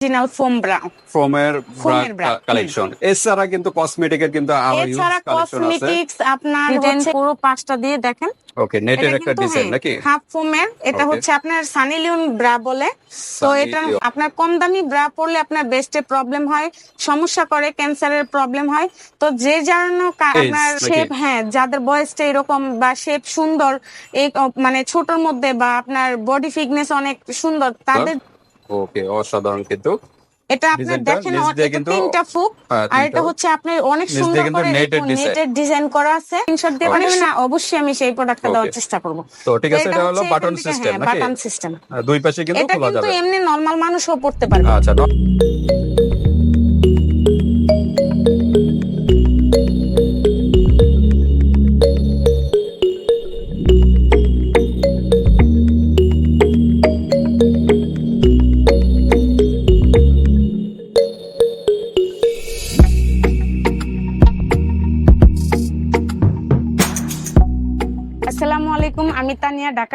Original foam ফোমের। Collection এছাড়া কিন্তু কসমেটিকের কিন্তু আরও এছাড়া কসমেটিক্স আপনার হচ্ছে পুরো পাঁচটা দিয়ে দেখেন। ওকে নেটের একটা ডিজাইন হ্যাঁ, নাকি? হাফ ফোমের এটা হচ্ছে আপনার সানি লিওন ব্রা বলে। তো এটা আপনার কম দামি ব্রা পরলে আপনার বেস্টে প্রবলেম হয়। সমস্যা করে ক্যান্সারের প্রবলেম হয়। তো যে জন্য আপনার? শেপ হ্যাঁ যাদের বয়সটা এরকম বা শেপ সুন্দর এই মানে ছোটর মধ্যে বা আপনার বডি ফিটনেস অনেক সুন্দর তাদের ওকে অসাধারণ কিন্তু। এটা আপনার দেখেন কিন্তু- তিনটা ফুক হ্যাঁ, আর এটা হচ্ছে আপনার অনেক সুন্দর করে নেটের ডিজাইন করা আছে। স্ক্রিনশট দিয়ে মানে না অবশ্যই আমি সেই প্রোডাক্টটা দেওয়ার চেষ্টা করব। তো ঠিক আছে এটা হলো বাটন সিস্টেম নাকি? বাটন সিস্টেম দুই পাশে কিন্তু এটা কিন্তু এমনি নরমাল মানুষও পড়তে পারবে। আচ্ছা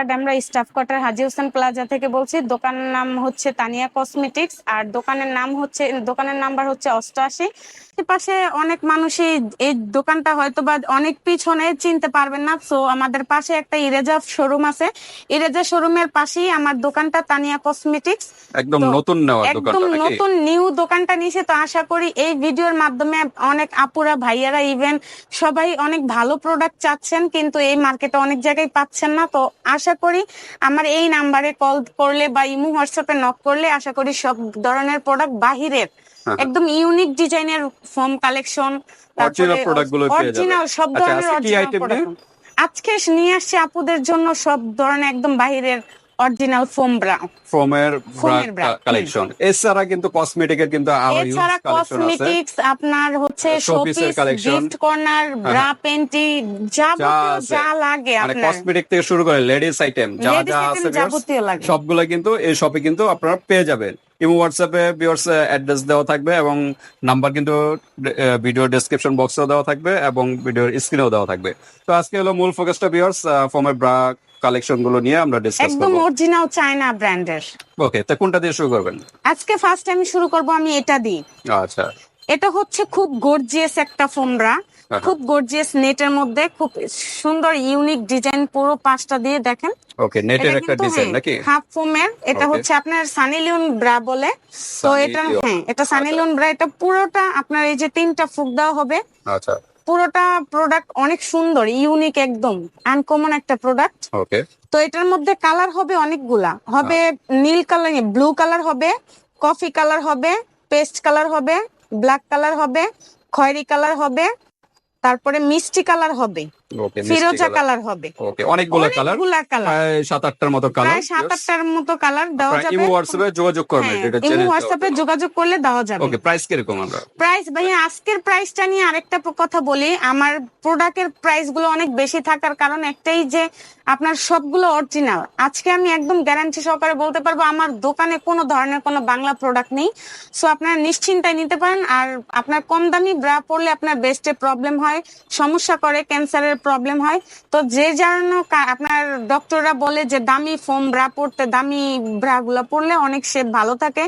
Demra staff quarter Haji Hossain plaza থেকে বলছি, দোকানের নাম হচ্ছে তানিয়া কসমেটিক্স আর দোকানের নাম হচ্ছে, দোকানের নাম্বার হচ্ছে অষ্টআশি। পাশে অনেক মানুষই এই দোকানটা হয়তো বা অনেক পিছনে চিনতে পারবেন না। সো আমাদের পাশে একটা ইরেজা শোরুম আছে। ইরেজা শোরুমের পাশেই আমার দোকানটা তানিয়া কসমেটিক্স একদম নতুন নেওয়া একদম নতুন নিউ দোকানটা নিয়েছে তো আশা করি এই ভিডিওর মাধ্যমে অনেক আপুরা ভাইয়ারা ইভেন সবাই অনেক ভালো প্রোডাক্ট চাচ্ছেন কিন্তু এই মার্কেটে অনেক জায়গায় পাচ্ছেন না। তো আশা করি আমার এই নাম্বারে কল করলে বা ইমো হোয়াটসঅ্যাপে নক করলে আশা করি সব ধরনের প্রোডাক্ট বাহিরের। একদম ইউনিক ডিজাইনের ফোম কালেকশনগুলো অরিজিনাল সব আচ্ছা, ধরনের আজকে অরিজিনাল নিয়ে? আজকে নিয়ে আসছে আপুদের জন্য সব ধরনের একদম বাহিরের অরিজিনাল ফোম ব্রা ফোমের কালেকশন এছাড়া কিন্তু কসমেটিকের কিন্তু আরও এছাড়া কসমেটিক্স আপনার হচ্ছে Showpiece এর showpiece collection। Gift corner bra panty যাবতীয় যা লাগে মানে আপনার। কসমেটিক থেকে শুরু করে লেডিস আইটেম যা যা আছে। সবগুলো কিন্তু এই শপে কিন্তু আপনারা পেয়ে যাবেন। ইমো হোয়াটসঅ্যাপে ভিউয়ার্স অ্যাড্রেস দেওয়া থাকবে এবং নাম্বার কিন্তু ভিডিও ডেসক্রিপশন বক্সেও দেওয়া থাকবে এবং ভিডিওর স্ক্রিনেও দেওয়া থাকবে। তো আজকে হলো মূল ফোকাসটা ভিউয়ার্স ফর্মের ব্রা কালেকশনগুলো নিয়ে আমরা ডিসকাস একদম করব। অরিজিনাল চায়না ব্র্যান্ডের ওকে তো কোনটা দিয়ে শুরু করবেন? আজকে ফার্স্ট আমি শুরু করব আমি এটা দিই। আচ্ছা। এটা হচ্ছে খুব গর্জিয়াস একটা ফোমরা। খুব গর্জিয়াস নেটের মধ্যে খুব সুন্দর ইউনিক ডিজাইন পুরো পাঁচটা দিয়ে দেখেন। ওকে নেটের একটা ডিজাইন নাকি? হাফ ফোমের এটা হচ্ছে আপনার সানি লিওন ব্রা বলে। তো এটা হ্যাঁ এটা সানি। লিওন ব্রা এটা পুরোটা আপনার এই যে তিনটা ফুক দেওয়া হবে। আচ্ছা। পুরোটা প্রোডাক্ট অনেক সুন্দর ইউনিক একদম আনকমন একটা প্রোডাক্ট ওকে তো এটার মধ্যে কালার হবে অনেকগুলা। হবে নীল কালার ব্লু কালার হবে কফি কালার হবে পেস্ট কালার হবে ব্ল্যাক কালার হবে খয়েরি কালার হবে তারপরে মিষ্টি কালার হবে। ফিরোজা কালার হবে। ওকে অনেকগুলো কালার। সাত আটটার মতো কালার। প্রায় সাত আটটার মতো কালার দেওয়া যাবে। ইমো হোয়াটসঅ্যাপে যোগাযোগ করবে হ্যাঁ, ইমো হোয়াটসঅ্যাপে যোগাযোগ করলে দেওয়া যাবে। ওকে প্রাইস কীরকম আমরা? প্রাইস ভাই আজকের প্রাইসটা নিয়ে আরেকটা কথা বলি। আমার প্রোডাক্টের প্রাইসগুলো অনেক বেশি থাকার কারণ একটাই যে আপনার সবগুলো অরিজিনাল আজকে আমি একদম গ্যারান্টি সহকারে বলতে পারব আমার দোকানে কোনো ধরনের কোনো বাংলা প্রোডাক্ট নেই। সো আপনারা নিশ্চিন্তায় নিতে পারেন আর আপনার কম দামি ব্রা পড়লে আপনার বেস্টে প্রবলেম হয় সমস্যা করে ক্যান্সারের প্রবলেম হয়। তো যে জন্য কা- আপনার ডক্টররা বলে যে দামি ফোম ব্রা পড়তে দামি ব্রা গুলো পড়লে অনেক শেপ ভালো থাকে।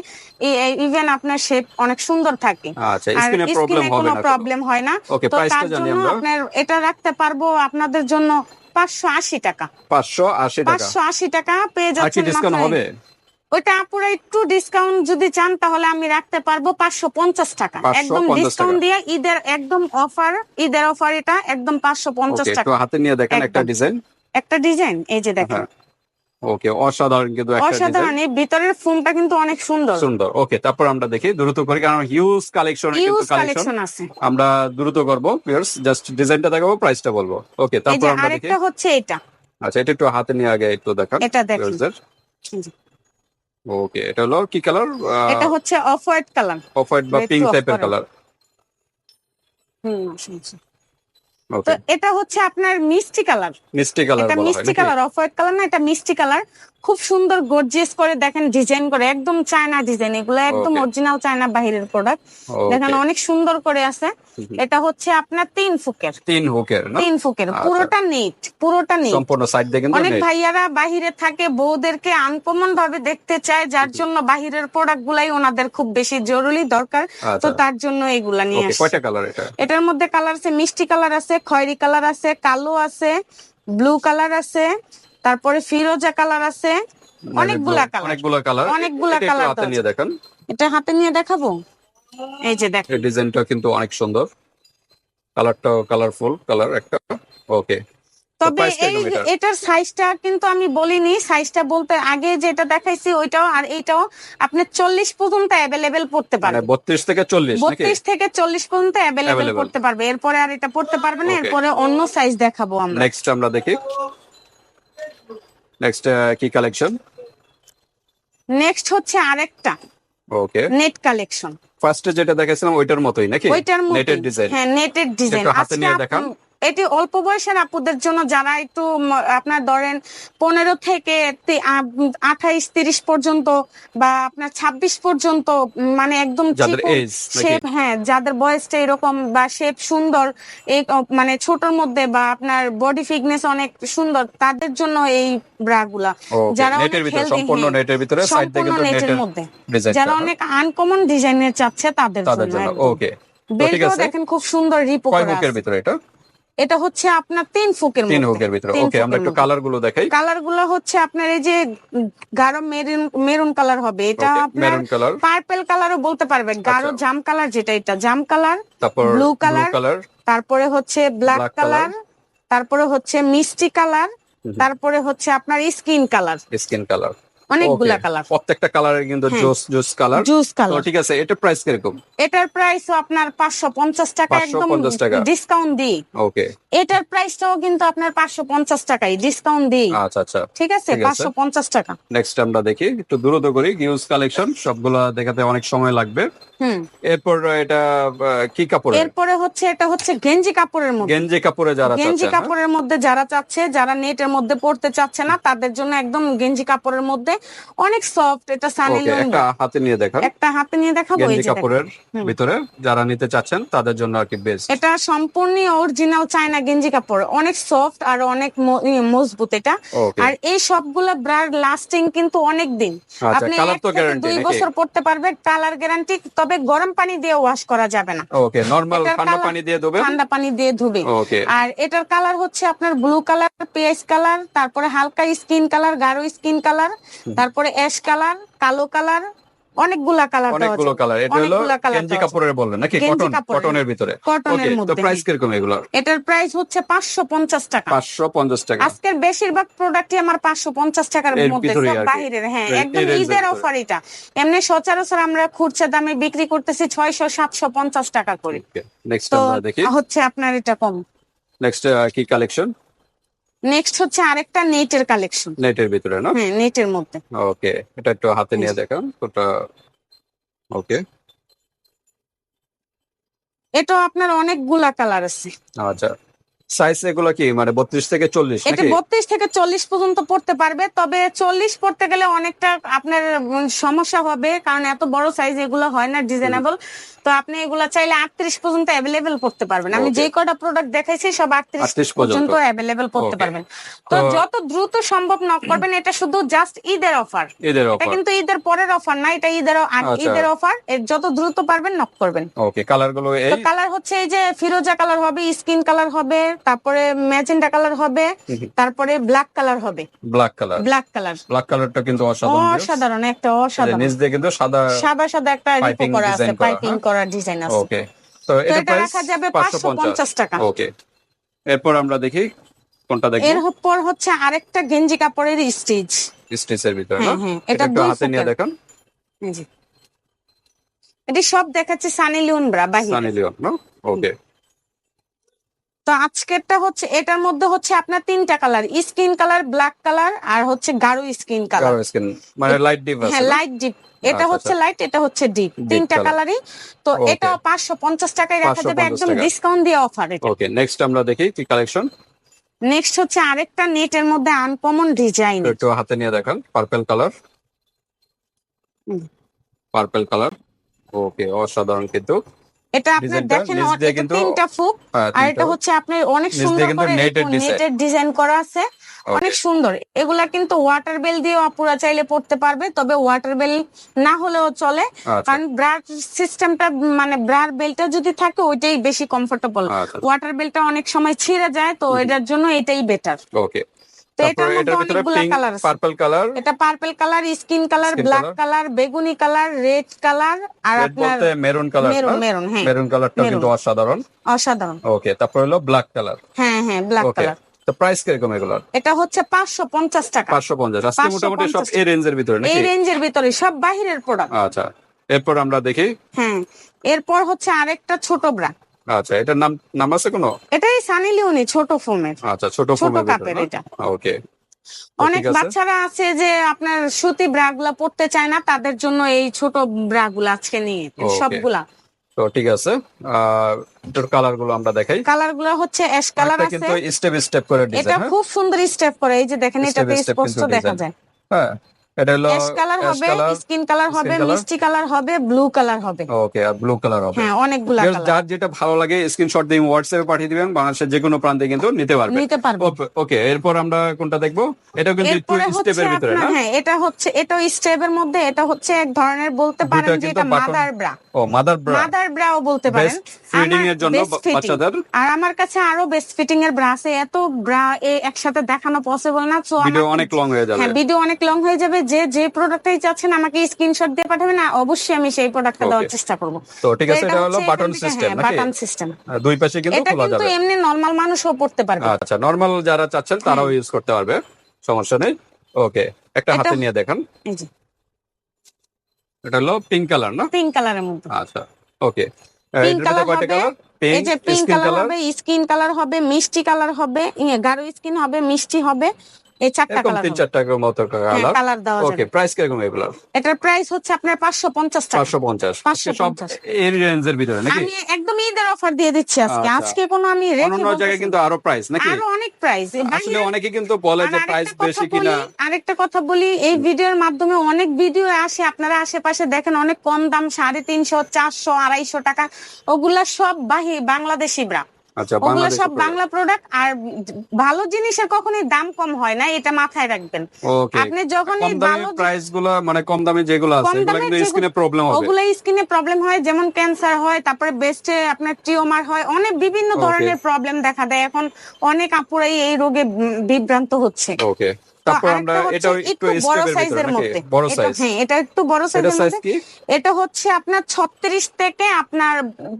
ইভেন আপনার শেপ অনেক সুন্দর থাকে। আচ্ছা আর স্কিনে কোনো প্রবলেম হয় না। তো তার জন্য আপনার এটা রাখতে পারব আপনাদের জন্য পাঁচশো আশি টাকা। পাঁচশো আশি পাঁচশো আশি টাকা পেয়ে যাচ্ছেন ডিসকাউন্ট হবে? ওইটা আপুরা একটু ডিসকাউন্ট যদি চান তাহলে আমি রাখতে পারব পাঁচশো পঞ্চাশ টাকা। একদম ডিসকাউন্ট দিয়ে ঈদের একদম অফার ঈদের অফার এটা একদম পাঁচশো পঞ্চাশ টাকা। হাতে নিয়ে দেখেন একটা ডিজাইন একটা ডিজাইন এই যে দেখেন। হ্যাঁ। ওকে অসাধারণ কিন্তু অসাধারণ এই ভিতরের ফোনটা কিন্তু অনেক সুন্দর। সুন্দর ওকে তারপর আমরা দেখি দ্রুত করি কারণ হিউজ কালেকশন কিন্তু কালেকশন কালেকশন আছে। আমরা দ্রুত করব ভিউয়ার্স জাস্ট ডিজাইনটা দেখাবো প্রাইসটা বলব। ওকে তারপর আমরা দেখি। আরেকটা হচ্ছে এটা। আচ্ছা এটা একটু হাতে নিয়ে আগে একটু দেখান এটা দেখেন। ওকে এটা হলো কি কালার এটা হচ্ছে off white colour off white বা পিঙ্ক টাইপের কালার হুম শুনছি তো এটা হচ্ছে আপনার মিষ্টি কালার। মিষ্টি কালার এটা মিষ্টি কালার অফ হোয়াইট কালার না এটা মিষ্টি কালার। খুব সুন্দর গর্জিয়াস করে দেখেন ডিজাইন করে একদম চায়না ডিজাইন এগুলো একদম অরিজিনাল চায়না বাহিরের প্রোডাক্ট দেখেন অনেক সুন্দর করে আছে। এটা হচ্ছে আপনার তিন ফুকের। তিন হুকের তিন ফুকের আচ্ছা। পুরোটা নেট পুরোটা নেট সম্পূর্ণ সাইড কিন্তু অনেক ভাইয়ারা বাহিরে থাকে বউদেরকে আনকমন ভাবে দেখতে চায় যার জন্য বাহিরের প্রোডাক্ট গুলাই ওনাদের খুব বেশি জরুরি দরকার। তো আচ্ছা তার জন্য এগুলা নিয়ে আসে কয়টা কালার এটা? এটার মধ্যে কালার আছে মিষ্টি কালার আছে খয়েরি কালার আছে কালো আছে ব্লু কালার আছে তারপরে ফিরোজা কালার আছে। অনেকগুলা কালার। অনেকগুলা কালার। একটু colour হাতে নিয়ে দেখেন। এটা হাতে নিয়ে দেখাবো? এই যে দেখ। এই ডিজাইনটা কিন্তু অনেক সুন্দর। কালারটা কালারফুল কালার একটা। ওকে তবে এই এটার? সাইজটা কিন্তু আমি বলিনি। সাইজটা বলতে আগে যেটা দেখাইছি ওইটাও আর এইটাও আপনি চল্লিশ পর্যন্ত অ্যাভেলেবেল পড়তে মানে পারবেন। বত্রিশ থেকে চল্লিশ বত্রিশ থেকে চল্লিশ পর্যন্ত অ্যাভেলেবেল. করতে পারবে। এরপরে আর এটা পড়তে পারবে না. এরপরে অন্য সাইজ দেখাবো আমরা। নেক্সট আমরা দেখি। নেক্সট কি কালেকশন নেক্সট হচ্ছে আরেকটা। ওকে নেট কালেকশন ফার্স্টে যেটা দেখাইছিলাম ওইটার মতোই নাকি? ওইটার মধ্যে নেটের ডিজাইন হ্যাঁ নেটের ডিজাইন আজকে দেখান। এটি অল্প বয়সের আপুদের জন্য যারা একটু আপনার ধরেন পনেরো থেকে আঠাইশ তিরিশ পর্যন্ত বা আপনার ছাব্বিশ পর্যন্ত মানে একদম শেপ হ্যাঁ যাদের বয়সটা এরকম বা শেপ সুন্দর মানে ছোটর মধ্যে বা আপনার বডি ফিটনেস অনেক সুন্দর তাদের জন্য এই ব্রা গুলা যারা ভিতরে সম্পূর্ণ হ্যাঁ, নেটের ভিতরে সাইড থেকে সম্পূর্ণ নেটের মধ্যে। যারা অনেক আনকমন ডিজাইনের চাচ্ছে তাদের জন্য ওকে বেল্টও দেখেন খুব সুন্দর রিপো কয় করা হুকের আছে। ভিতরে এটা? এটা হচ্ছে আপনার তিন ফুকের তিন হুকের ভিতরে। ওকে আমরা একটু কালারগুলো দেখাই। কালারগুলো হচ্ছে আপনার এই যে গাঢ় মেরুন মেরুন কালার হবে। এটা আপনার পার্পেল কালারও বলতে পারবেন। গাঢ় আচ্ছা। জাম কালার যেটা এটা জাম কালার তারপর ব্লু কালার তারপরে হচ্ছে ব্ল্যাক কালার তারপরে হচ্ছে মিষ্টি কালার তারপরে হচ্ছে আপনার স্কিন কালার স্কিন কালার অনেকগুলা কালার প্রত্যেকটা কিন্তু। জোস জোস কালার জুস কালার ঠিক আছে এটা প্রাইস কীরকম? এটার প্রাইসও আপনার পাঁচশো পঞ্চাশ টাকা একদম ডিসকাউন্ট দিই। ওকে এটার প্রাইসটাও কিন্তু আপনার পাঁচশো পঞ্চাশ টাকাই ডিসকাউন্ট দিই। আচ্ছা আচ্ছা। ঠিক আছে? ঠিক আছে। পাঁচশো পঞ্চাশ টাকা। নেক্সট আমরা দেখি একটু দ্রুত করি কালেকশন সবগুলা দেখাতে অনেক সময় লাগবে। হুম। এরপর এটা কি কাপড় এরপরে হচ্ছে এটা হচ্ছে গেঞ্জি কাপড়ের মধ্যে। গেঞ্জি কাপড়ে যারা গেঞ্জি হ্যাঁ? কাপড়ের মধ্যে যারা চাচ্ছে যারা নেটের মধ্যে পড়তে চাচ্ছে না তাদের জন্য একদম গেঞ্জি কাপড়ের মধ্যে অনেক সফট এটা সানি একটা হাতে নিয়ে দেখান। একটা হাতে নিয়ে দেখাবো এই যে কাপড়ের ভিতরে যারা নিতে চাচ্ছেন তাদের জন্য আর কি বেস্ট এটা সম্পূর্ণ অরিজিনাল চায়না গেঞ্জি কাপড়। অনেক সফট আর অনেক মজবুত এটা। আর এই সবগুলা ব্রার লাস্টিং কিন্তু অনেক দিন আচ্ছা আপনি কালার তো গ্যারান্টি দুই বছর পড়তে পারবে কালার গ্যারান্টি তবে গরম পানি দিয়ে ওয়াশ করা যাবে না। ওকে নরমাল ঠান্ডা পানি দিয়ে দেবেন ঠান্ডা পানি দিয়ে ধুবে। আর এটার কালার হচ্ছে আপনার ব্লু কালার পেঁয়াজ কালার তারপরে হালকা স্কিন কালার গাঢ় স্কিন কালার তারপরে অ্যাশ কালার কালো কালার অনেকগুলা কালার অনেকগুলো কালার। এটা হলো গেঞ্জি কাপড়ের বললেন নাকি? কটন কটনের ভিতরে। কটনের ওকে তো প্রাইস কীরকম এগুলোর? এটার প্রাইস হচ্ছে পাঁচশো পঞ্চাশ টাকা। পাঁচশো পঞ্চাশ টাকা। আজকের বেশিরভাগ প্রোডাক্টই আমার পাঁচশো পঞ্চাশ টাকার এর মধ্যে সব। বাহিরের হ্যাঁ একদম ঈদের অফার এটা। এমনি সচরাচর আমরা খুচরা দামে বিক্রি করতেছি ছয়শো সাতশো পঞ্চাশ টাকা করে। নেক্সট আমরা দেখি। হচ্ছে আপনার এটা কম। নেক্সট কি কালেকশন নেক্সট হচ্ছে আরেকটা নেটের কালেকশন নেটের ভিতরে না? হ্যাঁ নেটের মধ্যে। ওকে এটা একটু হাতে নিয়ে দেখান ওটা ওকে এটা আপনার অনেকগুলা কালার আছে। আচ্ছা। সাইজ এগুলো কি? মানে বত্রিশ থেকে চল্লিশ এটা বত্রিশ থেকে চল্লিশ পর্যন্ত পড়তে পারবে তবে চল্লিশ পড়তে গেলে অনেকটা আপনার সমস্যা হবে কারণ এত বড় সাইজ এগুলো হয় না ডিজাইনেবল তো আপনি এগুলা চাইলে আটত্রিশ পর্যন্ত অ্যাভেলেবেল করতে পারবেন। আমি. যে কটা প্রোডাক্ট দেখাইছি সব আটত্রিশ পর্যন্ত। Available Okay. পারবেন। তো যত দ্রুত সম্ভব নক করবেন এটা শুধু জাস্ট ঈদের অফার এটা কিন্তু ঈদের পরের অফার না এটা ঈদের আচ্ছা। ঈদের অফার যত দ্রুত পারবেন নক করবেন। ওকে কালারগুলো তো কালার হচ্ছে এই যে ফিরোজা কালার হবে স্কিন কালার হবে তারপরে ম্যাজেন্টা কালার হবে তারপরে ব্ল্যাক কালার হবে। Black colour. Black colour. Black কালারটা কিন্তু অসাধারণ অসাধারণ একটা অসাধারণ। নিচ দিয়ে কিন্তু সাদা সাদা সাদা একটা রিপো করা আছে পাইপিং হ্যাঁ? করা ডিজাইন আছে। ওকে তো এটা রাখা যাবে পাঁচশো পাঁচশো পঞ্চাশ। পঞ্চাশ টাকা। ওকে এরপর আমরা দেখি কোনটা দেখব। এর পর হচ্ছে আরেকটা গেঞ্জি কাপড়ের স্টিচ স্টেজের ভিতরে না? হ্যাঁ, হ্যাঁ, এটা হাতে নিয়ে। দেখান। এটি সব দেখাচ্ছে সানি লিওন ব্রা বাহির। সানি লিওন না? ওকে তো আজকেরটা হচ্ছে এটার মধ্যে হচ্ছে আপনার তিনটা colour skin colour black colour আর হচ্ছে গাঢ় স্কিন কালার। স্কিন মানে লাইট ডিপ হ্যাঁ লাইট ডিপ এটা আচ্ছা, হচ্ছে লাইট এটা হচ্ছে ডিপ তিনটা। কালারই। তো এটা পাঁচশো পঞ্চাশ টাকায় রাখা যাবে একদম ডিসকাউন্ট দিয়ে অফার এটা। ওকে নেক্সট আমরা দেখি কি কালেকশন নেক্সট হচ্ছে আরেকটা নেটের মধ্যে আনকমন ডিজাইন একটু হাতে নিয়ে দেখান purple colour. Purple colour okay অসাধারণ কিন্তু। এটা আপনার দেখেন তিনটা ফুক আর এটা হচ্ছে আপনার অনেক সুন্দর করে নেটের ডিজাইন করা আছে। অনেক সুন্দর। এগুলা কিন্তু ওয়াটার বেল দিয়ে আপুরা চাইলে পড়তে পারবে তবে ওয়াটার বেল না হলেও চলে। আচ্ছা। কারণ ব্রার সিস্টেমটা মানে ব্রার বেলটা যদি থাকে ওইটাই বেশি কমফোর্টেবল ওয়াটার বেলটা অনেক সময় ছিঁড়ে যায় তো এটার জন্য এটাই বেটার ওকে তো এটার মধ্যে এটার ভিতরে অনেকগুলা পিঙ্ক কালার আছে। পার্পল কালার এটা purple colour skin colour black colour বেগুনি কালার রেড কালার আর আপনার মেরুন কালার মেরুন মেরুন হ্যাঁ। মেরুন কালারটা কিন্তু অসাধারণ। অসাধারণ। ওকে তারপর হলো ব্ল্যাক কালার হ্যাঁ হ্যাঁ ব্ল্যাক কালার তো প্রাইস কীরকম এটা হচ্ছে পাঁচশো পঞ্চাশ টাকা। পাঁচশো পঞ্চাশ। আজকে মোটামুটি সব এই রেঞ্জের ভিতরে এই রেঞ্জের ভিতরে সব বাহিরের প্রোডাক্ট আচ্ছা এরপর আমরা দেখি। হ্যাঁ এরপর হচ্ছে আরেকটা ছোট ব্রা আচ্ছা এটার নাম নাম আছে কোনো? এটাই সানি লিওনি ছোট ফোমের। আচ্ছা ছোট ছোট ফোনের কাপের এটা। ওকে। অনেক বাচ্চারা আছে যে আপনার সুতি ব্রা গুলা পড়তে চায় না তাদের জন্য এই ছোট ব্রা গুলা আজকে নিয়ে সবগুলা। তো ঠিক আছে। এটার কালারগুলো আমরা দেখাই। কালারগুলো হচ্ছে অ্যাশ কালার আছে। কিন্তু স্টেপ স্টেপ করে এটা ডিজাইন হ্যাঁ? খুব সুন্দর স্টেপ করে এই যে দেখেন এটাতে স্পষ্ট দেখা যায়। হ্যাঁ। এটা হলো অ্যাশ কালার হবে স্কিন কালার হবে মিষ্টি কালার হবে ব্লু কালার হবে। ওকে আর ব্লু কালার হবে। হ্যাঁ অনেকগুলা কালার। যার যেটা ভালো লাগে স্ক্রিনশট দিয়ে হোয়াটসঅ্যাপে পাঠিয়ে দিবেন বাংলাদেশের যে কোনো প্রান্তে কিন্তু নিতে পারবে। নিতে পারবে। ওকে এরপর আমরা কোনটা দেখব? এটাও কিন্তু একটু স্টেপের ভিতরে না? হ্যাঁ এটা হচ্ছে এটা স্টেপের মধ্যে এটা হচ্ছে এক ধরনের বলতে পারেন যে এটা মাদার ব্রা ও মাদার ব্রা মাদার ব্রাও বলতে পারেন। আমার এর জন্য। বাচ্চাদের। আর আমার কাছে আরও বেস্ট ফিটিং এর ব্রা আছে। এত ব্রা একসাথে দেখানো পসিবল না তো ভিডিও অনেক লং হয়ে যাবে। হ্যাঁ ভিডিও অনেক লং হয়ে যাবে। যে যে প্রোডাক্টটাই চাচ্ছেন আমাকে স্ক্রিনশট দিয়ে পাঠাবেন অবশ্যই আমি সেই প্রোডাক্টটা দেওয়ার চেষ্টা করব। তো ঠিক আছে এটা হলো বাটন সিস্টেম নাকি? বাটন সিস্টেম দুই পাশে কিন্তু খোলা যাবে। এটা কিন্তু এমনি নরমাল মানুষও পড়তে পারবে। আচ্ছা নরমাল যারা চাচ্ছেন তারাও ইউজ করতে পারবে সমস্যা নেই। ওকে একটা হাতে নিয়ে দেখান। এটা হলো পিঙ্ক কালার না? পিঙ্ক কালারের মধ্যে। আচ্ছা ওকে এটার color হবে, কালার এই যে পিঙ্ক পিঙ্ক কালার কালার হবে স্কিন কালার হবে মিষ্টি কালার হবে ইয়ে, গাঢ় স্কিন হবে মিষ্টি হবে। এই চারটা কালার তিন চারটা মতো কালার কালার দেওয়া ওকে প্রাইস কীরকম এগুলোর এটার প্রাইস হচ্ছে আপনার পাঁচশো পঞ্চাশ টাকা। পাঁচশো পঞ্চাশ। 550 এই রেঞ্জের ভিতরে নাকি? আমি একদম ঈদের অফার দিয়ে দিচ্ছি আজকে। আচ্ছা। আজকে কোনো আমি রেখে অন্যান্য জায়গায় কিন্তু আরও প্রাইস নাকি? আরও অনেক প্রাইস আসলে অনেকে কিন্তু বলে যে প্রাইস বেশি কিনা। আরেকটা কথা বলি এই ভিডিওর মাধ্যমে অনেক ভিডিও আসে। আপনারা আশেপাশে দেখেন অনেক কম দাম সাড়ে তিনশো চারশো আড়াইশো টাকা। ওগুলা সব বাহি বাংলাদেশি ব্রা আচ্ছা ওগুলো সব বাংলা প্রোডাক্ট আর ভালো জিনিসের কখনোই দাম কম হয় না এটা মাথায় রাখবেন। আপনি যখনই ভালো প্রাইসগুলো মানে কম দামে যেগুলো আছে এগুলো কিন্তু স্কিনে প্রবলেম হবে। ওগুলো স্কিনে প্রবলেম হয় যেমন ক্যান্সার হয় তারপরে বেস্টে আপনার টিউমার হয় অনেক বিভিন্ন ধরনের প্রবলেম দেখা দেয়। এখন অনেক আপুরাই এই রোগে বিভ্রান্ত হচ্ছে। ওকে তারপর আমরা এটাও একটু বড় সাইজের মধ্যে। বড় এটা- সাইজ হ্যাঁ এটা একটু বড় সাইজের মধ্যে। এটা হচ্ছে আপনার ছত্রিশ থেকে আপনার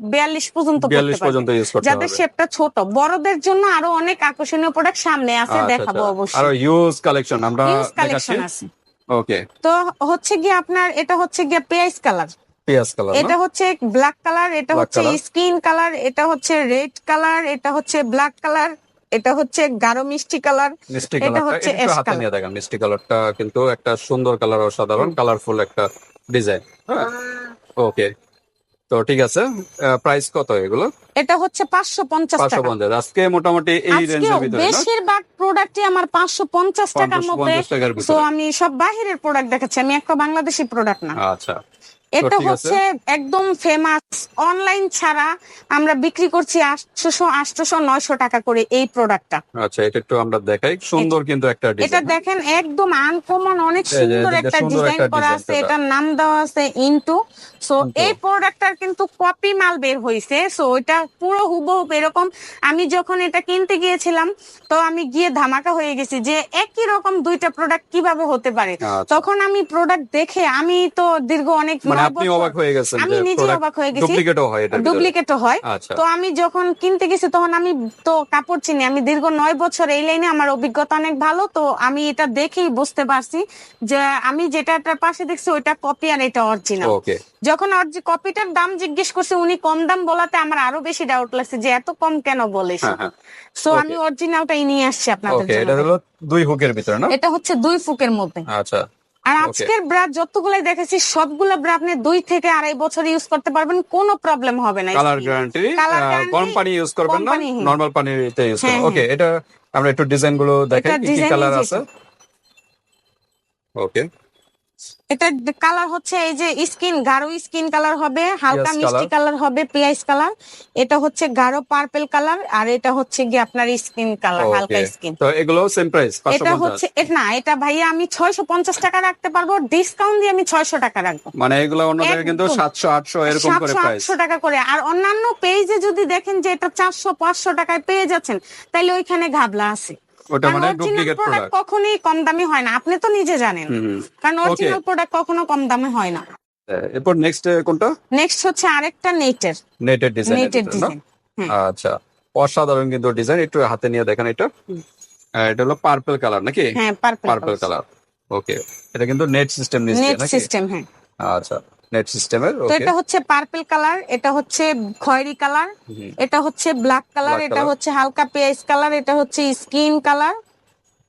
বিয়াল্লিশ পর্যন্ত পড়তে বিয়াল্লিশ পারবে। পর্যন্ত ইউজ করতে যাদের শেপটা ছোট বড়দের জন্য আরও অনেক আকর্ষণীয় প্রোডাক্ট সামনে আছে আচ্ছা, দেখাবো আচ্ছা। অবশ্যই। আরও ইউজ কালেকশন আমরা দেখাচ্ছি? ওকে তো হচ্ছে গিয়ে আপনার এটা হচ্ছে গিয়ে পেঁয়াজ কালার পিয়াজ কালার এটা হচ্ছে ব্ল্যাক কালার এটা হচ্ছে স্কিন কালার এটা হচ্ছে রেড কালার এটা হচ্ছে ব্ল্যাক কালার এটা হচ্ছে গাঢ় মিষ্টি কালার এটা হচ্ছে হাতে নিয়ে দেখেন মিষ্টি কালারটা কিন্তু একটা সুন্দর কালার অসাধারণ কালারফুল একটা ডিজাইন হ্যাঁ? ওকে তো ঠিক আছে প্রাইস কত এগুলো? এটা হচ্ছে পাঁচশো পঞ্চাশ পাঁচশো টাকা পঞ্চাশ আজকে মোটামুটি এই রেঞ্জের ভিতরে বেশিরভাগ প্রোডাক্টই আমার পাঁচশো পঞ্চাশ টাকার মধ্যে। তো আমি সব বাহিরের প্রোডাক্ট দেখাচ্ছি আমি একটা বাংলাদেশি প্রোডাক্ট না। আচ্ছা। এটা হচ্ছে একদম ফেমাস অনলাইন ছাড়া আমরা বিক্রি করছি আটশোশো আটশোশো নয়শো টাকা করে এই প্রোডাক্টটা আচ্ছা এটা একটু আমরা দেখাই। সুন্দর কিন্তু একটা এটা দেখেন একদম আনকমন অনেক সুন্দর একটা ডিজাইন করা আছে। এটার নাম দেওয়া আছে ইনটু সো এই প্রোডাক্টটার কিন্তু কপি মাল বের হয়েছে সো এটা পুরো হুবহু এরকম। আমি যখন এটা কিনতে গিয়েছিলাম তো আমি গিয়ে ধামাকা হয়ে গেছি যে একই রকম দুইটা প্রোডাক্ট কীভাবে হতে পারে। আচ্ছা। তখন আমি প্রোডাক্ট দেখে আমি তো দীর্ঘ অনেক মানে আপনি অবাক হয়ে গেছেন আমি নিজে অবাক হয়ে গেছি। ডুপ্লিকেটও হয় এটা ডুপ্লিকেটও হয়। আচ্ছা। তো আমি যখন কিনতে গেছি তখন আমি তো কাপড় চিনি। আমি দীর্ঘ নয় বছর এই লাইনে আমার অভিজ্ঞতা অনেক ভালো তো আমি এটা দেখেই বুঝতে পারছি যে আমি যেটাটার পাশে দেখছি ওইটা কপি আর এটা অরিজিনাল যখন কপিটার দাম জিজ্ঞেস করছে উনি কম দাম বলাতে আমার আরও বেশি ডাউট লাগছে যে এত কম কেন বলেছে। হ্যাঁ হ্যাঁ। So Okay. আমি অরিজিনালটাই নিয়ে আসছি আপনাদের জন্য এটা হলো দুই হুকের ভিতরে না? এটা হচ্ছে দুই ফুকের মধ্যে। আচ্ছা। আর আজকের ব্রা যতগুলাই দেখেছি সবগুলো ব্রা আপনি দুই থেকে আড়াই বছর ইউজ করতে পারবেন কোনো প্রবলেম হবে না কালার গ্যারান্টি গরম পানি ইউজ করবেন না নরমাল পানিতে ইউজ করবেন। হ্যাঁ, ওকে এটা আমরা একটু ডিজাইনগুলো দেখাই কি কালার আছে? ওকে এটা কালার হচ্ছে এই যে স্কিন গাঢ় স্কিন কালার হবে হালকা মিষ্টি কালার হবে পিয়াইজ কালার এটা হচ্ছে গাঢ় পার্পল কালার আর এটা হচ্ছে কি আপনার স্কিন কালার হালকা স্কিন তো এগুলো সেম প্রাইস এটা হচ্ছে না এটা ভাইয়া আমি ছয়শো পঞ্চাশ টাকা রাখতে পারব ডিসকাউন্ট দিয়ে আমি ছয়শো টাকা রাখব। মানে এগুলো অন্য জায়গায় কিন্তু একদম। সাতশো আটশো এরকম করে প্রাইস আটশো টাকা করে। আর অন্যান্য পেজে যদি দেখেন যে এটা চারশো পাঁচশো টাকায় পেয়ে যাচ্ছেন তাহলে ওইখানে ঘাবলা আছে। ওটা মানে ডুপ্লিকেট প্রোডাক্ট কখনোই কম দামি হয় না। আপনি তো নিজে জানেন। কারণ অরিজিনাল প্রোডাক্ট কখনো কম দামে হয় না। এরপর নেক্সট কোনটা? নেক্সট হচ্ছে আরেকটা নেটের নেটেড ডিজাইন নেটের ডিজাইন আচ্ছা। অসাধারণ কিন্তু ডিজাইন একটু হাতে নিয়ে দেখেন এটা। এটা হলো পার্পল কালার নাকি? হ্যাঁ পার্পল পার্পল কালার ওকে এটা কিন্তু নেট সিস্টেম নিচ্ছে নেট সিস্টেম হ্যাঁ। আচ্ছা। নেট সিস্টেমের তো এটা হচ্ছে পার্পল কালার এটা হচ্ছে খয়েরি কালার এটা হচ্ছে ব্ল্যাক কালার এটা হচ্ছে হালকা পেঁয়াজ কালার এটা হচ্ছে স্কিন কালার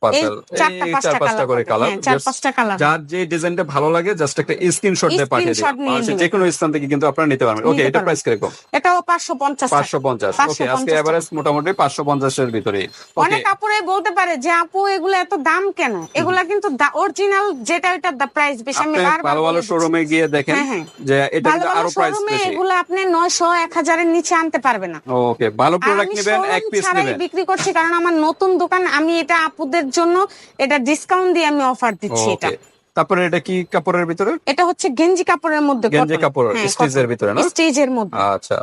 এই এই চার পাঁচটা পাঁচটা করে কালার হ্যাঁ চার পাঁচটা কালার যার যে ডিজাইনটা ভালো লাগে জাস্ট একটা স্ক্রিনশট দিয়ে পাঠিয়ে দিন নিয়ে আর দিবেন। যে কোনো স্থান থেকে কিন্তু আপনারা নিতে পারবেন। ওকে এটা প্রাইস কীরকম? এটাও পাঁচশো পঞ্চাশ পাঁচশো পঞ্চাশ। ওকে আজকে এভারেজ মোটামুটি পাঁচশো পঞ্চাশের ভিতরে অনেক কাপড়ে বলতে পারে যে আপু এগুলো এত দাম কেন? এগুলা কিন্তু অরিজিনাল যেটা এটা প্রাইস বেশি। আমি বারবার ভালো ভালো শোরুমে গিয়ে দেখেন হ্যাঁ, হ্যাঁ। যে এটা আরও প্রাইস বেশি। এগুলো আপনি নয়শো এক হাজারের নিচে আনতে পারবে না। ওকে ভালো প্রোডাক্ট নেবেন এক পিস নেবেন। বিক্রি করছি কারণ আমার নতুন দোকান আমি এটা আপুদের জন্য এটা ডিসকাউন্ট দিয়ে আমি অফার দিচ্ছি এটা। তারপরে এটা কি কাপড়ের ভিতরে? এটা হচ্ছে গেঞ্জি কাপড়ের মধ্যে গেঞ্জি স্টিচের ভিতরে না? স্টেজের মধ্যে। আচ্ছা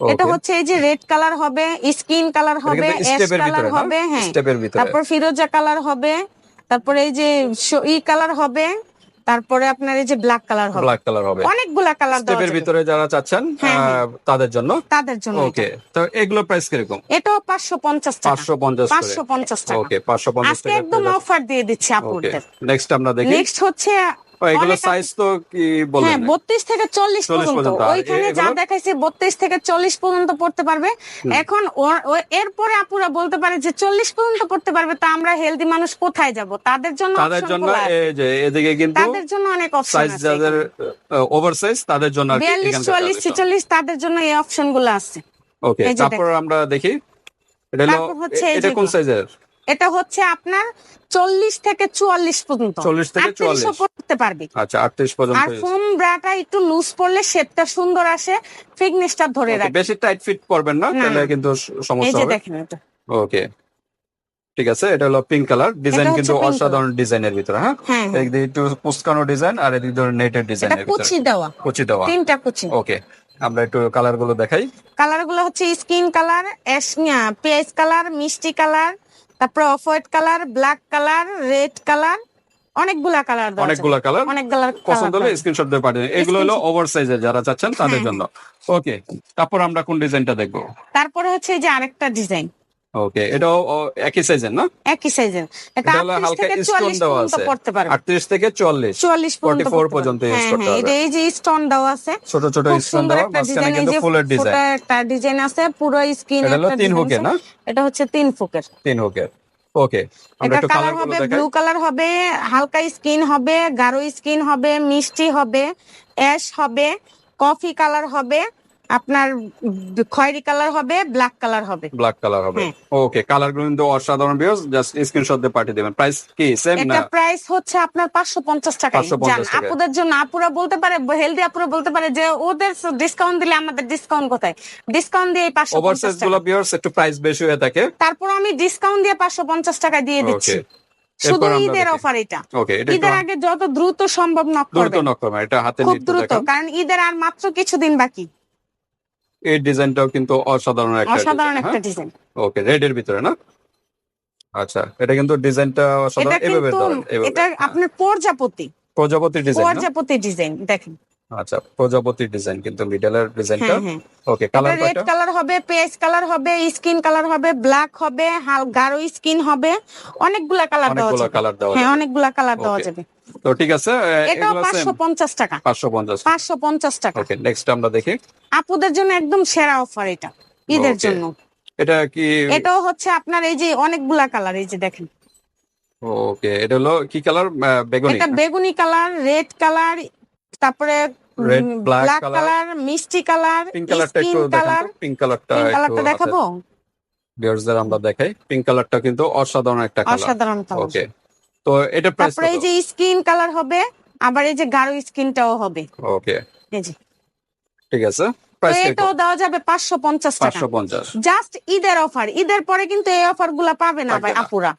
এটা হচ্ছে এই যে রেড কালার হবে স্কিন কালার হবে এস কালার হবে হ্যাঁ। তারপর ফিরোজা কালার হবে তারপরে এই যে ই কালার হবে তারপরে আপনার এই যে ব্ল্যাক কালার হবে। ব্ল্যাক কালার হবে। অনেকগুলা কালার দেওয়া স্টেপের ভিতরে যারা চাচ্ছেন হ্যাঁ, হ্যাঁ। তাদের জন্য? তাদের জন্য ওকে তো এগুলো প্রাইস কীরকম? এটাও পাঁচশো পঞ্চাশ টাকা। পাঁচশো পঞ্চাশ করে। পাঁচশো পঞ্চাশ টাকা। ওকে 550 টাকা আজকে একদম অফার দিয়ে দিচ্ছি আপনাদের। আপুদের নেক্সট আমরা দেখি। নেক্সট হচ্ছে এগুলো সাইজ তো কি হ্যাঁ বললেন বত্রিশ থেকে চল্লিশ 40 পর্যন্ত। ওইখানে যা দেখাইছে বত্রিশ থেকে চল্লিশ পর্যন্ত পড়তে পারবে। এখন এরপরে আপুরা বলতে পারে যে চল্লিশ পর্যন্ত পড়তে পারবে তা আমরা হেলদি মানুষ কোথায় যাব? তাদের জন্য তাদের জন্য এই যে এদিকে কিন্তু তাদের জন্য অনেক অপশন সাইজ যাদের ওভার সাইজ তাদের জন্য আর কি বিয়াল্লিশ এখানকার চুয়াল্লিশ collection। ছেচল্লিশ তাদের জন্য এই অপশনগুলো আছে। ওকে তারপর আমরা দেখি এটা হচ্ছে এটা কোন সাইজের এটা হচ্ছে আপনার চল্লিশ থেকে চুয়াল্লিশ পর্যন্ত। 40 থেকে 38 ও 44 পারবে। আচ্ছা আটত্রিশ পর্যন্ত আর ফোম ব্রাটা একটু লুজ পড়লে শেপটা সুন্দর আসে ফিটনেসটা ধরে রাখে বেশি টাইট ফিট করবেন না তাহলে কিন্তু সমস্যা হবে। দেখেন এটা। ওকে ঠিক আছে এটা হলো পিঙ্ক কালার ডিজাইন কিন্তু অসাধারণ ডিজাইনের ভিতরে হ্যাঁ? হ্যাঁ হ্যাঁ। একদিকে একটু পুস্কানো ডিজাইন আর এদিক ধরে নেটের ভিতরে। কুচি দেওয়া। কুচি দেওয়া। তিনটা কুচি। ওকে আমরা একটু কালারগুলো দেখাই। কালারগুলো হচ্ছে স্কিন কালার পেঁয়াজ কালার মিষ্টি কালার তারপর off white colour black colour red colour অনেকগুলা কালার অনেকগুলা কালার অনেক কালার পছন্দ হলে স্ক্রিনশট দিয়ে পাঠিয়ে এগুলো হলো ওভার সাইজের যারা চাচ্ছেন তাদের হ্যাঁ, জন্য। ওকে তারপর আমরা কোন ডিজাইনটা দেখব? তারপরে হচ্ছে এই যে আরেকটা ডিজাইন ওকে এটাও একই সাইজের না? একই সাইজের এটা এটা হলো 38 হালকা থেকে স্টোন দেওয়া পর্যন্ত আছে। পড়তে পারবে। থেকে চুয়াল্লিশ। 44 পর্যন্ত 44 পর্যন্ত পারবে। use হ্যাঁ করতে হ্যাঁ হবে। এই যে স্টোন দেওয়া আছে ছোট ছোট স্টোন দেওয়া মাঝখানে ডিজাইন কিন্তু ফুলের ডিজাইন ফুটা একটা ডিজাইন আছে পুরো স্কিন এটা হলো তিন হুকে না? এটা হচ্ছে তিন ফুকের তিন হুকের ওকে আমরা একটু কালার হবে ব্লু কালার হবে হালকা স্কিন হবে গাঢ় স্কিন হবে মিষ্টি হবে অ্যাশ হবে কফি কালার হবে আপনার খয়েরি কালার হবে ব্ল্যাক কালার হবে। ব্ল্যাক কালার হবে। হ্যাঁ। ওকে কালারগুলো কিন্তু অসাধারণ ভিউস জাস্ট স্ক্রিনশট দিয়ে পাঠিয়ে দিবেন। প্রাইস কি সেম না? এটা প্রাইস হচ্ছে আপনার পাঁচশো পঞ্চাশ টাকা 550 টাকা। আপুদের জন্য আপুরা বলতে পারে হেলদি আপুরা বলতে পারে যে ওদের ডিসকাউন্ট দিলে আমাদের ডিসকাউন্ট কোথায়? ডিসকাউন্ট দিয়ে পাঁচশো ওভার পঞ্চাশগুলো ভিউয়ার্স একটু প্রাইস বেশি হয়ে থাকে। তারপর আমি ডিসকাউন্ট দিয়ে পাঁচশো পঞ্চাশ টাকা দিয়ে দিচ্ছি। শুধু ঈদের অফার এটা। ঈদের আগে যত দ্রুত সম্ভব নক দ্রুত নক এটা হাতে খুব দ্রুত কারণ ঈদের আর মাত্র কিছুদিন বাকি। এই ডিজাইনটাও কিন্তু অসাধারণ একটা অসাধারণ একটা হ্যাঁ? ডিজাইন। ওকে রেড এর ভিতরে না? আচ্ছা এটা কিন্তু ডিজাইনটা অসাধারণ এভাবে এটা আপনার প্রজাপতি। প্রজাপতি ডিজাইন প্রজাপতি ডিজাইন দেখেন। আচ্ছা প্রজাপতি ডিজাইন কিন্তু মিডলের ডিজাইনটা। হ্যাঁ হ্যাঁ। ওকে কালার রেড কালার হবে পেঁয়াজ কালার হবে স্কিন কালার হবে ব্ল্যাক হবে হাল গাঢ় স্কিন হবে। অনেকগুলা কালার দেওয়া অনেকগুলো যাবে। কালার দেওয়া হ্যাঁ অনেকগুলা কালার দেওয়া. যাবে। তো ঠিক আছে এটাও এগুলো পাঁচশো পঞ্চাশ টাকা। পাঁচশো পঞ্চাশ। পাঁচশো পঞ্চাশ টাকা। ওকে নেক্সট আমরা দেখি। আপুদের জন্য একদম সেরা অফার এটা ঈদের জন্য। এটা কি? এটাও হচ্ছে আপনার এই যে অনেকগুলা কালার এই যে দেখেন। ওকে এটা হলো কি কালার বেগুনি। এটা বেগুনি কালার রেড কালার তারপরে ব্ল্যাক কালার মিষ্টি কালার পিঙ্ক কালারটা একটু দেখান পিঙ্ক কালারটা পিঙ্ক কালারটা দেখাবো? ভিউয়ার্সদের আমরা দেখাই। পিঙ্ক কালারটা কিন্তু অসাধারণ একটা কালার অসাধারণ কালার ওকে তো এটা প্রাইস তারপরে এই যে স্কিন কালার হবে আবার এই যে গাঢ় স্কিনটাও হবে। ওকে এই যে। ঠিক আছে এটাও দেওয়া যাবে পাঁচশো পঞ্চাশ টাকা। জাস্ট ঈদের অফার ঈদের পরে কিন্তু এই অফারগুলা পাবে না ভাই আপুরা।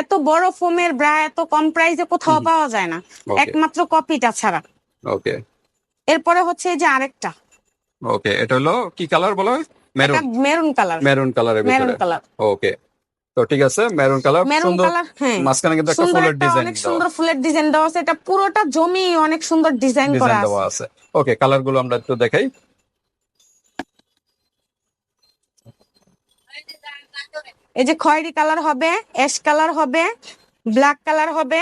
এত বড় ফোমের ব্রা এত কম প্রাইসে কোথাও পাওয়া যায় না। একমাত্র কপিটা ছাড়া। ওকে এরপরে হচ্ছে এই যে আরেকটা। ওকে এটা হলো কি কালার বলা মেরুন মেরুন কালার মেরুন কালারের মেরুন কালার ওকে তো ঠিক আছে মেরুন কালার মেরুন সুন্দর কালার হ্যাঁ। মাঝখানে কিন্তু একটা ফুলের ডিজাইন অনেক সুন্দর ফুলের ডিজাইন দেওয়া আছে এটা পুরোটা জমি অনেক সুন্দর ডিজাইন করা আছে। ওকে কালারগুলো আমরা একটু দেখাই। এই যে খয়েরি কালার হবে অ্যাশ কালার হবে ব্ল্যাক কালার হবে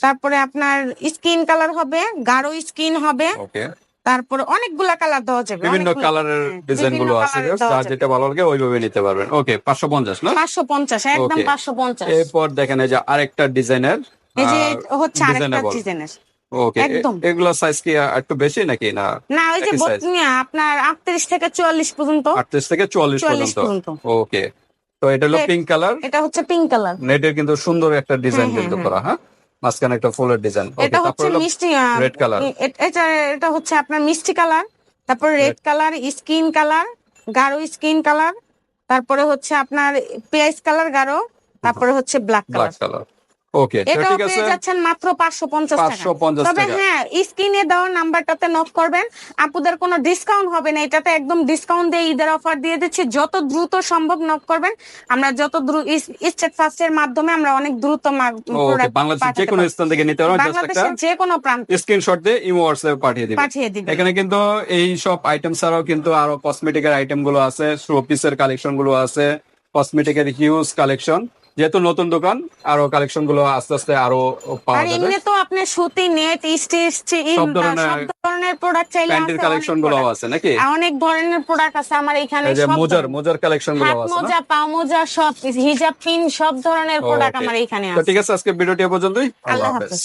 তারপরে আপনার স্কিন কালার হবে গাঢ় স্কিন হবে। ওকে তারপরে অনেকগুলা কালার দেওয়া যাবে বিভিন্ন কালারের হ্যাঁ, ডিজাইনগুলো আছে যার যেটা ভালো লাগে ওইভাবে নিতে পারবেন। ওকে পাঁচশো পঞ্চাশ না? পাঁচশো পঞ্চাশ একদম. পাঁচশো পঞ্চাশ। এরপর দেখেন এই যে আরেকটা ডিজাইনের এই যে হচ্ছে আরেকটা ডিজাইনের ওকে। এগুলো সাইজ কি একটু বেশি নাকি না না ওই যে আপনার আটত্রিশ থেকে চুয়াল্লিশ পর্যন্ত। থেকে পর্যন্ত। ওকে তো এটা হলো পিঙ্ক কালার এটা হচ্ছে পিঙ্ক কালার নেটের কিন্তু সুন্দর একটা ডিজাইন হ্যাঁ, কিন্তু হ্যাঁ, করা হ্যাঁ? মাঝখানে একটা ফুলের ডিজাইন এটা হচ্ছে মিষ্টি রেড কালার এটা এটা হচ্ছে আপনার মিষ্টি কালার তারপর রেড কালার স্কিন কালার গাঢ় স্কিন কালার তারপরে হচ্ছে আপনার পেঁয়াজ কালার গাঢ় তারপরে হচ্ছে ব্ল্যাক কালার ওকে এটাও পেয়ে যাচ্ছেন মাত্র পাঁচশো পঞ্চাশ টাকা। তবে হ্যাঁ স্ক্রিনে দেওয়া নাম্বারটাতে নক করবেন। আপুদের কোনো ডিসকাউন্ট হবে না এটাতে একদম ডিসকাউন্ট দিয়ে ঈদের অফার দিয়ে দিচ্ছি। যত দ্রুত সম্ভব নক করবেন। আমরা যত দ্রুত স্টেট ফার্স্টের মাধ্যমে আমরা অনেক দ্রুত বাংলাদেশের যে কোনো স্থান থেকে নিতে পারবেন বাংলাদেশের যে কোনো প্রান্ত। স্ক্রিনশট দিয়ে ইমো হোয়াটসঅ্যাপে পাঠিয়ে দিবেন। পাঠিয়ে দিবেন। এখানে কিন্তু এই সব আইটেম ছাড়াও কিন্তু আরও কসমেটিকের আইটেমগুলো আছে শোপিসের কালেকশনগুলো আছে কসমেটিকের হিউজ কালেকশন যেহেতু নতুন দোকান আরও কালেকশনগুলো আস্তে আস্তে আরও পাওয়া যাবে। এমনি তো আপনি সুতি নেট স্টিচ সব ধরনের- সব ধরনের প্রোডাক্ট চাইলে প্যান্টের আছে, কালেকশনগুলো আছে নাকি? অনেক ধরনের প্রোডাক্ট আছে আমার এখানে সব মোজার মোজার কালেকশনগুলো আছে মোজা পা মোজা সব হিজাব পিন সব ধরনের প্রোডাক্ট আমার এখানে তো আছে ঠিক আছে। আজকে ভিডিওটি পর্যন্তই। আল্লাহ। হাফেজ।